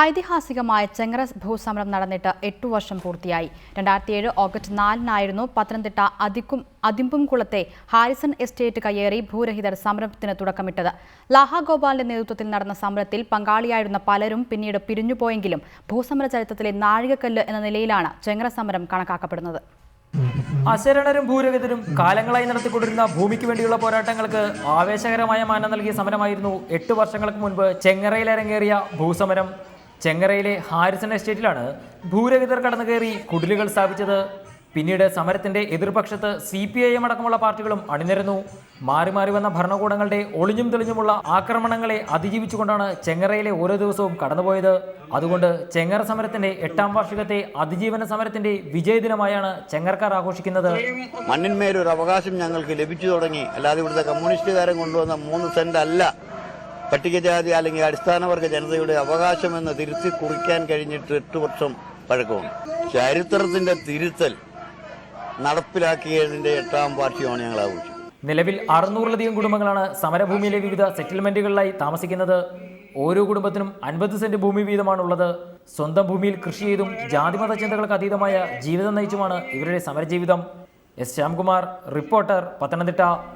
ഐതിഹാസികമായ ചെങ്ങറ ഭൂസമരം നടന്നിട്ട് എട്ടു വർഷം പൂർത്തിയായി. രണ്ടായിരത്തി ഏഴ് ഓഗസ്റ്റ് നാലിനായിരുന്നു പത്തനംതിട്ട അതിക്കും അതിമ്പുംകുളത്തെ ഹാരിസൺ എസ്റ്റേറ്റ് കയ്യേറി ഭൂരഹിതർ സമരത്തിന് തുടക്കമിട്ടത്. ലാഹാഗോപാലിന്റെ നേതൃത്വത്തിൽ നടന്ന സമരത്തിൽ പങ്കാളിയായിരുന്ന പലരും പിന്നീട് പിരിഞ്ഞുപോയെങ്കിലും ഭൂസമര ചരിത്രത്തിലെ നാഴികക്കല്ല് എന്ന നിലയിലാണ് ചെങ്ങറ സമരം കണക്കാക്കപ്പെടുന്നത്. അശരണരും ഭൂരഹിതരും കാലങ്ങളായി നടത്തിക്കൊണ്ടിരുന്ന ഭൂമിക്ക് വേണ്ടിയുള്ള പോരാട്ടങ്ങൾക്ക് ആവേശകരമായ മാനം നൽകിയ സമരമായിരുന്നു എട്ട് വർഷങ്ങൾക്ക് മുൻപ് ചെങ്ങറയിൽ അരങ്ങേറിയ ഭൂസമരം. ചെങ്ങറയിലെ ഹാരിസൺ എസ്റ്റേറ്റിലാണ് ഭൂരഹിതർ കടന്നു കയറി കുടിലുകൾ സ്ഥാപിച്ചത്. പിന്നീട് സമരത്തിന്റെ എതിർപക്ഷത്ത് സി പി ഐ എം അടക്കമുള്ള പാർട്ടികളും അണിനിരന്നു. മാറി മാറി വന്ന ഭരണകൂടങ്ങളുടെ ഒളിഞ്ഞും തെളിഞ്ഞുമുള്ള ആക്രമണങ്ങളെ അതിജീവിച്ചുകൊണ്ടാണ് ചെങ്ങറയിലെ ഓരോ ദിവസവും കടന്നുപോയത്. അതുകൊണ്ട് ചെങ്ങറ സമരത്തിന്റെ എട്ടാം വാർഷികത്തെ അതിജീവന സമരത്തിന്റെ വിജയദിനമായാണ് ചെങ്ങർക്കാർ ആഘോഷിക്കുന്നത്. മണ്ണിന്മേലൊരു അവകാശം ഞങ്ങൾക്ക് ലഭിച്ചു തുടങ്ങി. അല്ലാതെ ഇവിടുത്തെ കമ്മ്യൂണിസ്റ്റുകാരൻ കൊണ്ടുവന്ന മൂന്ന് സെന്റ് അല്ല. പട്ടികജാതി അല്ലെങ്കിൽ അടിസ്ഥാനവർഗ ജനതയുടെ അവകാശമെന്ന് തിരുത്തി കുറിക്കാൻ കഴിഞ്ഞിട്ട് എട്ട് വർഷം പഴക്കമുണ്ട് ചരിത്രത്തിന്റെ തിരുത്തൽ നടപ്പിലാക്കിയതിന്റെ എട്ടാം വാർഷികമാണ് ഞങ്ങൾ ആഘോഷിച്ചത്. നിലവിൽ അറുന്നൂറിലധികം കുടുംബങ്ങളാണ് സമരഭൂമിയിലെ വിവിധ സെറ്റിൽമെന്റുകളിലായി താമസിക്കുന്നത്. ഓരോ കുടുംബത്തിനും അൻപത് സെന്റ് ഭൂമി വീതമാണുള്ളത്. സ്വന്തം ഭൂമിയിൽ കൃഷി ചെയ്തും ജാതിമത ചിന്തകൾക്ക് അതീതമായ ജീവിതം നയിച്ചുമാണ് ഇവരുടെ സമരജീവിതം. S Shyamkumar reporter Pathanamthitta.